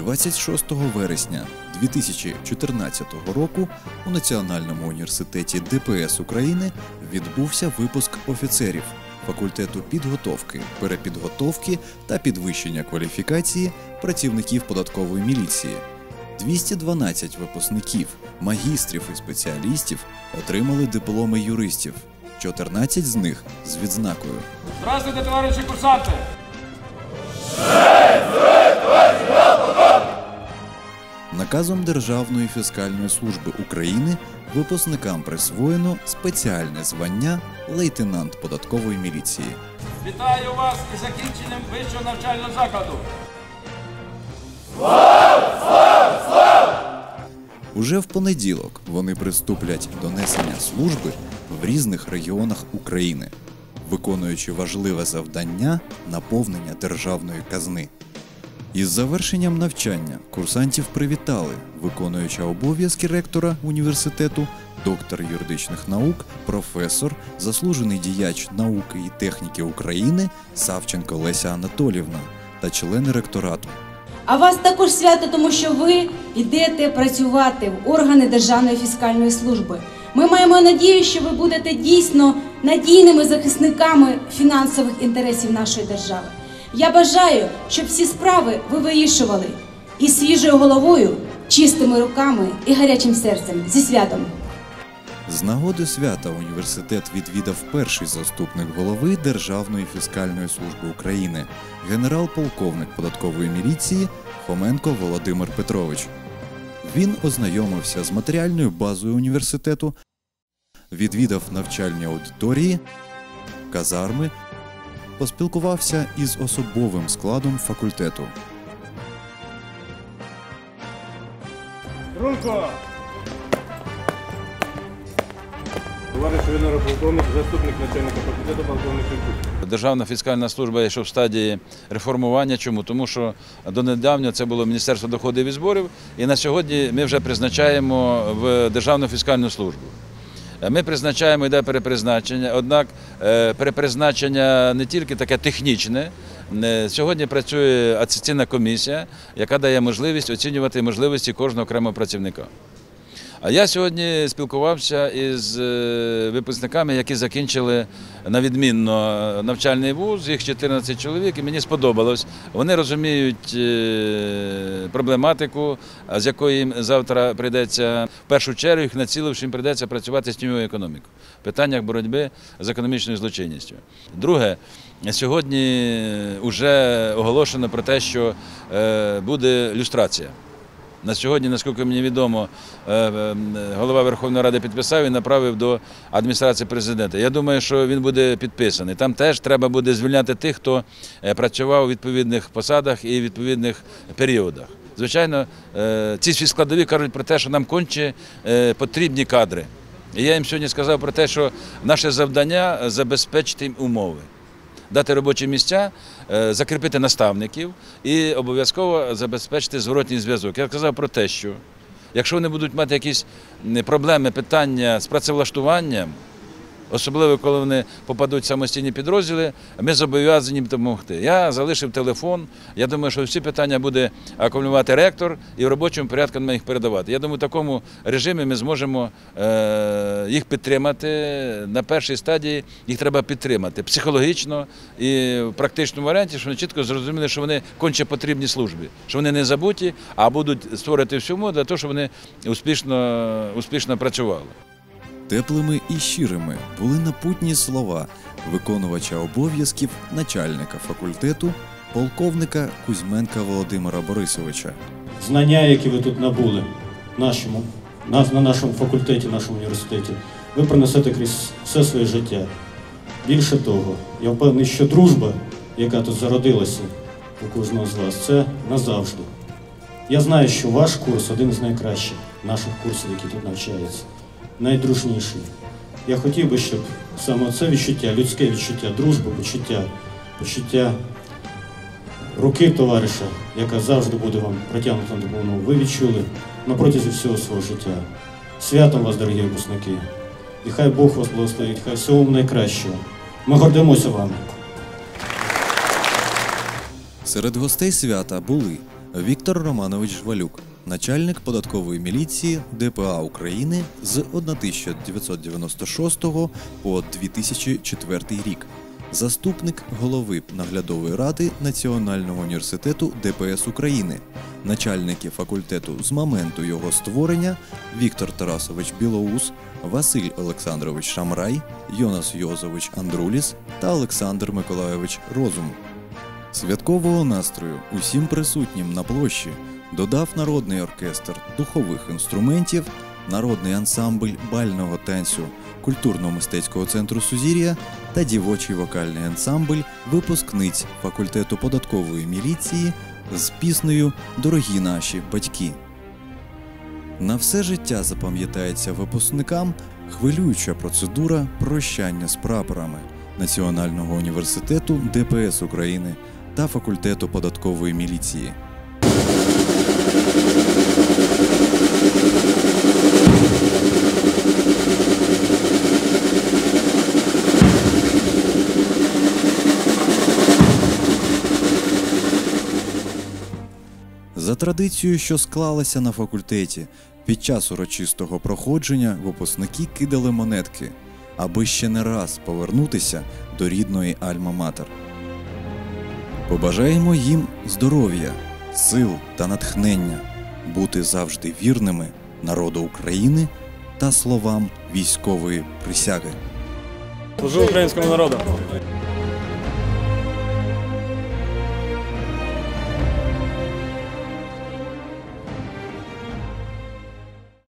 26 вересня 2014 року у Національному університеті ДПС України відбувся випуск офіцерів факультету підготовки, перепідготовки та підвищення кваліфікації працівників податкової міліції. 212 випускників, магістрів і спеціалістів отримали дипломи юристів, 14 з них з відзнакою. Здравствуйте, товарищи курсанты! Наказом Державної фіскальної служби України випускникам присвоєно спеціальне звання лейтенант податкової міліції. Вітаю вас із закінченням вищого навчального закладу. Уже в понеділок вони приступлять до несення служби в різних регіонах України, виконуючи важливе завдання наповнення державної казни. Із завершенням навчання курсантів привітали виконуюча обов'язки ректора університету, доктор юридичних наук, професор, заслужений діяч науки і техніки України Савченко Леся Анатолівна та члени ректорату. А вас також свято, тому що ви йдете працювати в органи Державної фіскальної служби. Ми маємо надію, що ви будете дійсно надійними захисниками фінансових інтересів нашої держави. Я бажаю, щоб всі справи ви вирішували із свіжою головою, чистими руками і гарячим серцем зі святом. З нагоди свята університет відвідав перший заступник голови Державної фіскальної служби України, генерал-полковник податкової міліції Хоменко Володимир Петрович. Він ознайомився з матеріальною базою університету, відвідав навчальні аудиторії, казарми, поспілкувався із особовим складом факультету. Рунко! Товариш генерал-полковник, заступник начальника факультету, полковник. Державна фіскальна служба йшов в стадії реформування. Чому? Тому що донедавна це було Міністерство доходів і зборів, і на сьогодні ми вже призначаємо в Державну фіскальну службу. Ми призначаємо, йде перепризначення, однак е, перепризначення не тільки таке технічне. Е, Сьогодні працює асоційна комісія, яка дає можливість оцінювати можливості кожного окремого працівника. А я сьогодні спілкувався із е, випускниками, які закінчили на відмінно навчальний вуз, їх 14 чоловік, і мені сподобалось. Вони розуміють е, проблематику, з якою їм завтра прийдеться в першу чергу, їх націливши, їм прийдеться працювати з тіньовою економікою в питаннях боротьби з економічною злочинністю. Друге, сьогодні вже оголошено про те, що е, буде люстрація. На сьогодні, наскільки мені відомо, е, е, голова Верховної Ради підписав і направив до адміністрації президента. Я думаю, що він буде підписаний. Там теж треба буде звільняти тих, хто е, працював у відповідних посадах і відповідних періодах. Звичайно, ці всі складові кажуть про те, що нам конче потрібні кадри. І я їм сьогодні сказав про те, що наше завдання забезпечити їм умови дати робочі місця, е, закріпити наставників і обов'язково забезпечити зворотній зв'язок. Я сказав про те, що якщо вони будуть мати якісь проблеми, питання з працевлаштуванням, особливо коли вони попадуть в самостійні підрозділи, ми зобов'язані допомогти. Я залишив телефон. Я думаю, що всі питання буде акумулювати ректор і в робочому порядку ми їх передавати. Я думаю, в такому режимі ми зможемо е, їх підтримати. На першій стадії їх треба підтримати психологічно і в практичному варіанті, щоб вони чітко зрозуміли, що вони конче потрібні службі, що вони не забуті, а будуть створити умови для того, щоб вони успішно, успішно працювали. Теплими і щирими були напутні слова виконувача обов'язків начальника факультету, полковника Кузьменка Володимира Борисовича. знання, які ви тут набули нашому, на, на нашому факультеті, нашому університеті, ви принесете крізь все своє життя. Більше того, я впевнений, що дружба, яка тут зародилася у кожного з вас, це назавжди. Я знаю, що ваш курс один з найкращих наших курсів, які тут навчаються, найдружніший. Я хотів би, щоб саме це відчуття, людське відчуття, дружби, почуття, почуття руки товариша, яка завжди буде вам протягнута на допомогу, ви відчули протязі всього свого життя. Святом вас, дорогі випускники. І хай Бог вас благословить, хай всього вам найкращого. Ми гордимося вами. Серед гостей свята були Віктор Романович Жвалюк, начальник податкової міліції ДПА України з 1996 по 2004 рік, заступник голови наглядової ради Національного університету ДПС України, начальники факультету з моменту його створення Віктор Тарасович Білоус, Василь Олександрович Шамрай, Йонас Йозович Андруліс та Олександр Миколайович Розум. Святкового настрою усім присутнім на площі додав народний оркестр духових інструментів, народний ансамбль бального танцю культурно-мистецького центру Сузір'я та дівочий вокальний ансамбль випускниць факультету податкової міліції з піснею Дорогі наші батьки. На все життя запам'ятається випускникам хвилююча процедура прощання з прапорами Національного університету ДПС України та факультету податкової міліції. За традицією, що склалася на факультеті, під час урочистого проходження випускники кидали монетки, аби ще не раз повернутися до рідної Альма-Матер. Побажаємо їм здоров'я, сил та натхнення, бути завжди вірними народу України та словам військової присяги. Служу українському народу.